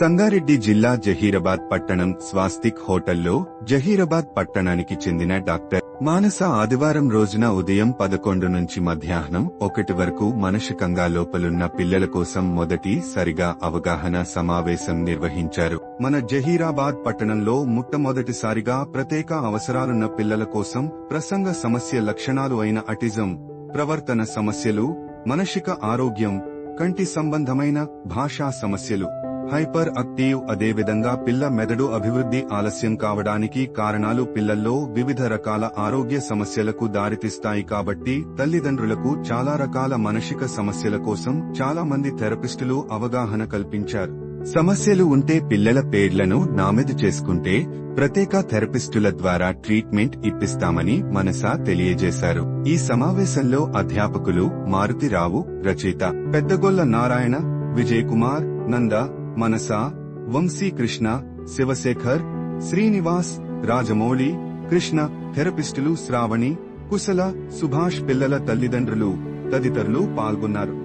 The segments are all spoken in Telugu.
సంగారెడ్డి జిల్లా జహీరాబాద్ పట్టణం స్వాస్తిక్ హోటల్లో జహీరాబాద్ పట్టణానికి చెందిన డాక్టర్ మానస ఆదివారం రోజున ఉదయం పదకొండు నుంచి మధ్యాహ్నం ఒకటి వరకు మనషికంగా లోపలున్న పిల్లల కోసం మొదటి సరిగా అవగాహన సమావేశం నిర్వహించారు. మన జహీరాబాద్ పట్టణంలో మొట్టమొదటిసారిగా ప్రత్యేక అవసరాలున్న పిల్లల కోసం ప్రసంగ సమస్య లక్షణాలు అయిన అటిజం ప్రవర్తన సమస్యలు మనషిక ఆరోగ్యం కంటి సంబంధమైన భాషా సమస్యలు. హైపర్ యాక్టివ్ అదేవిధంగా పిల్ల మెదడు అభివృద్ధి ఆలస్యం కావడానికి కారణాలు పిల్లల్లో వివిధ రకాల ఆరోగ్య సమస్యలకు దారితీస్తాయి కాబట్టి తల్లిదండ్రులకు చాలా రకాల మానసిక సమస్యల కోసం చాలా మంది థెరపిస్టులు అవగాహన కల్పించారు. సమస్యలు ఉంటే పిల్లల పేర్లను నామెదు చేసుకుంటే ప్రత్యేక థెరపిస్టుల ద్వారా ట్రీట్మెంట్ ఇప్పిస్తామని మనసా తెలియజేశారు. ఈ సమావేశంలో అధ్యాపకులు మారుతిరావు రచయిత పెద్దగొల్ల నారాయణ విజయ్ కుమార్ నంద మనసా వంశీకృష్ణ శివశేఖర్ శ్రీనివాస్ రాజమౌళి కృష్ణ థెరపిస్టులు శ్రావణి కుశల సుభాష్ పిల్లల తల్లిదండ్రులు తదితరులు పాల్గొన్నారు.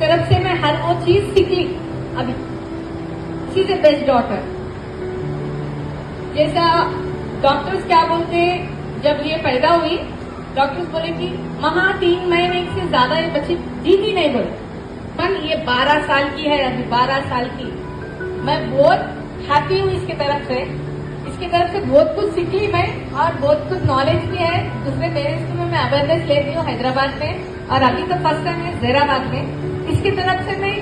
तरफ़ से मैं हर वो चीज़ सीख ली अभी। शी इज़ बेस्ट डॉटर जैसा डॉक्टर्स क्या बोलते जब ये पैदा हुई डॉक्टर्स बोले कि, महा, तीन महीने से ज़्यादा ये बच्ची जीती नहीं बोले। पर ये बारह साल की है अभी बारह साल की। मैं बहुत हैप्पी हूँ इसके तरफ़ से। इसके तरफ़ से बहुत कुछ सीख ली मैं, और बहुत कुछ नॉलेज भी है। दूसरे पेरेंट्स को मैं अवेयरनेस लेती हूँ हैदराबाद में, और अभी तो फ़र्स्ट टाइम है जैराबाद में। इसकी तरफ से मैं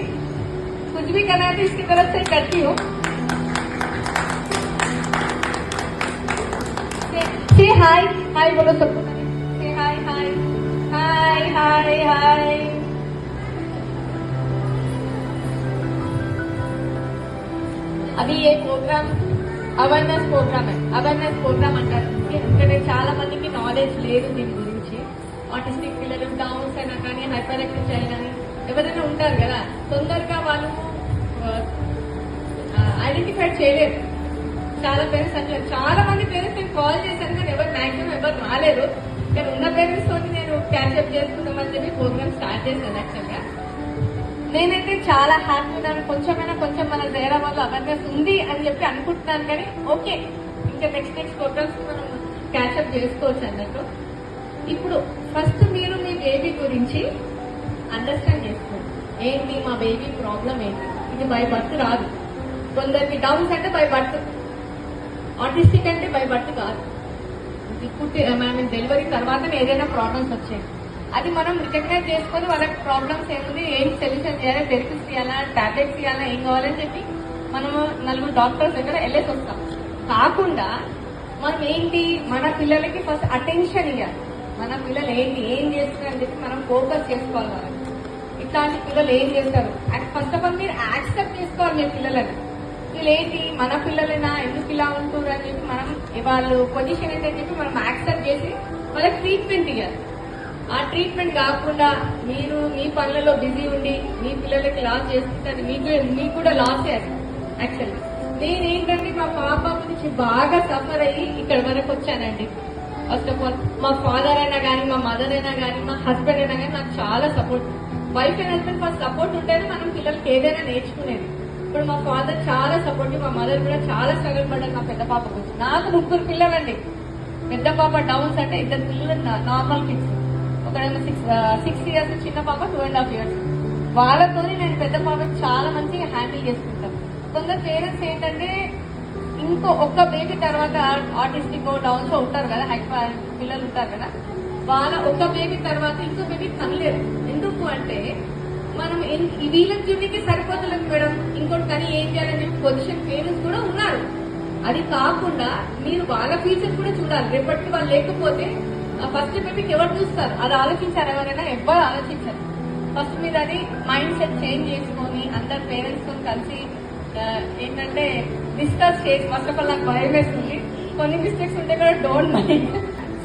कुछ भी करना है तो इसकी तरफ से करती हूँ से हाय हाय बोलो सबको से हाय हाय हाय हाय हाय అది ఏ program awareness program awareness program అంటారు ఎందుకంటే చాలా మందికి నాలెడ్జ్ లేదు దీని గురించి ఆటిస్టిక్ పిల్లలు డౌన్స్ అయినా కానీ హైపర్ యాక్టివ్ చైల్డ్ కానీ ఎవరైనా ఉంటారు కదా తొందరగా వాళ్ళు ఐడెంటిఫై చేయలేరు. చాలా పేరెంట్స్ అట్లా చాలా మంది పేరెంట్స్ నేను కాల్ చేశాను కానీ ఎవరు మాక్సిమం ఎవరు రాలేదు కానీ ఉన్న పేరెంట్స్ తోటి నేను క్యాచ్అప్ చేసుకుందామని చెప్పి ప్రోగ్రామ్ స్టార్ట్ చేశాను యాక్చువల్గా నేనైతే చాలా హ్యాపీ ఉన్నాను. కొంచెమైనా కొంచెం మన దేరా వల్ల అవేర్నెస్ ఉంది అని చెప్పి అనుకుంటున్నాను కానీ ఓకే ఇంకా నెక్స్ట్ నెక్స్ట్ ప్రోగ్రామ్స్ మనం క్యాచ్అప్ చేసుకోవచ్చు అన్నట్టు. ఇప్పుడు ఫస్ట్ మీరు మీ బేబీ గురించి అండర్స్టాండ్ చేసుకోండి ఏంటి మా బేబీ ప్రాబ్లం ఏంటి? ఇది బై బర్త్ రాదు. కొందరికి డౌన్స్ అంటే బై బర్త్ ఆర్టిస్టిక్ అంటే బై బర్త్ కాదు. పుట్టి మేము డెలివరీ తర్వాత ఏదైనా ప్రాబ్లమ్స్ వచ్చాయి. అది మనం రికగ్నైజ్ చేసుకొని వాళ్ళకి ప్రాబ్లమ్స్ ఏముంది ఏం సొల్యూషన్ చేయాలి థెరపీస్ ఇవ్వాలా టాబ్లెట్స్ ఇవ్వాలా ఏం కావాలని చెప్పి మనము నలుగురు డాక్టర్స్ దగ్గర వెళ్ళేసి వస్తాం. కాకుండా మనం ఏంటి మన పిల్లలకి ఫస్ట్ అటెన్షన్ ఇవ్వాలి మన పిల్లలు ఏంటి ఏం చేస్తున్నారు అని చెప్పి మనం ఫోకస్ చేసుకోవాలి వాళ్ళకి. ఇట్లాంటి పిల్లలు ఏం చేస్తారు? ఫస్ట్ ఆఫ్ ఆల్ మీరు యాక్సెప్ట్ చేసుకోవాలి మీ పిల్లలని. వీళ్ళేంటి? మన పిల్లలైనా? ఎందుకు ఇలా ఉంటారు అని చెప్పి మనం వాళ్ళు పొజిషన్ ఏంటని చెప్పి మనం యాక్సెప్ట్ చేసి వాళ్ళకి ట్రీట్మెంట్ ఇవ్వాలి ఆ ట్రీట్మెంట్ కాకుండా మీరు మీ పనులలో బిజీ ఉండి మీ పిల్లలకి లాస్ చేస్తుంటే మీకు మీకు కూడా లాస్ యాక్చువల్లీ నేనేంటంటే మా పాప గురించి బాగా సఫర్ అయ్యి ఇక్కడ వరకు వచ్చానండి. ఫస్ట్ ఆఫ్ ఆల్ మా ఫాదర్ అయినా కానీ మా మదర్ అయినా కానీ మా హస్బెండ్ అయినా కానీ నాకు చాలా support wife and husband first support ఉంటేనే మనం పిల్లలకి ఏదైనా నేర్చుకునేది. ఇప్పుడు మా ఫాదర్ చాలా సపోర్ట్ మా మదర్ కూడా చాలా స్ట్రగుల్ పడ్డారు మా పెద్ద పాప గురించి. నాకు ముగ్గురు పిల్లలండి. పెద్ద పాప డౌన్స్ అంటే ఇద్దరు పిల్లలు నార్మల్ కిడ్స్ ఒకడేమో సిక్స్ సిక్స్ ఇయర్స్ చిన్న పాప టూ అండ్ హాఫ్ ఇయర్స్ వాళ్ళతోనే నేను పెద్ద పాప చాలా మంచిగా హ్యాండిల్ చేసుకుంటాను. కొందరు పేరెంట్స్ ఏంటంటే ఇంకో ఒక్క బేబీ తర్వాత ఆర్టిస్టిక్ డౌన్స్ ఉంటారు కదా హైపర్ పిల్లలు ఉంటారు కదా వాళ్ళ ఒక్క బేబీ తర్వాత ఇంకో బేబీ కనలేరు అంటే మనం వీళ్ళ డ్యూటీకి వీళ్ళకి సరిపోతలేదు మేడం. ఇంకోటి కానీ ఏం చేయాలని చెప్పి పొజిషన్ పేరెంట్స్ కూడా ఉన్నారు. అది కాకుండా మీరు వాళ్ళ ఫ్యూచర్ కూడా చూడాలి. రేపటికి వాళ్ళు లేకపోతే ఫస్ట్ బేబీకి ఎవరు చూస్తారు? అది ఆలోచించారు ఎవరైనా? ఎవ్వరు ఆలోచించారు. ఫస్ట్ మీరు అది మైండ్ సెట్ చేంజ్ చేసుకొని అందరు పేరెంట్స్తో కలిసి ఏంటంటే డిస్కస్ చేసి ఫస్ట్ ఆఫ్ ఆల్ నాకు భయం వేస్తుంది. కొన్ని మిస్టేక్స్ ఉంటే కూడా డోంట్ మైండ్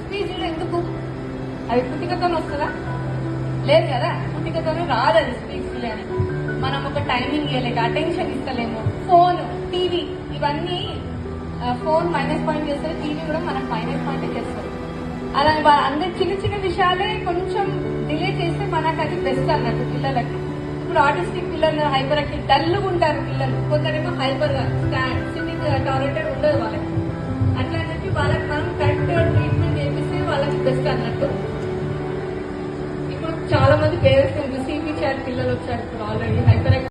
స్పీచ్ ఎందుకు? అది పుట్టికతో వస్తుందా? లేదు కదా? పుట్టికతోనే రాదు అది స్పీచ్ అని మనం ఒక టైమింగ్ ఇవ్వలేక అటెన్షన్ ఇస్తలేము. ఫోన్ టీవీ ఇవన్నీ ఫోన్ మైనస్ పాయింట్ చేస్తారు టీవీ కూడా మనకు మైనస్ పాయింట్ చేస్తారు అలా అందరి చిన్న చిన్న విషయాలే కొంచెం డిలే చేస్తే మనకు అది బెస్ట్ అన్నట్టు పిల్లలకి. ఇప్పుడు ఆటిస్టిక్ పిల్లలు హైపర్ యాక్టివ్ డల్గా ఉంటారు పిల్లలు. కొందరేమో హైపర్గా సిమ్మింగ్ టాలెంటెడ్ ఉండదు వాళ్ళకి.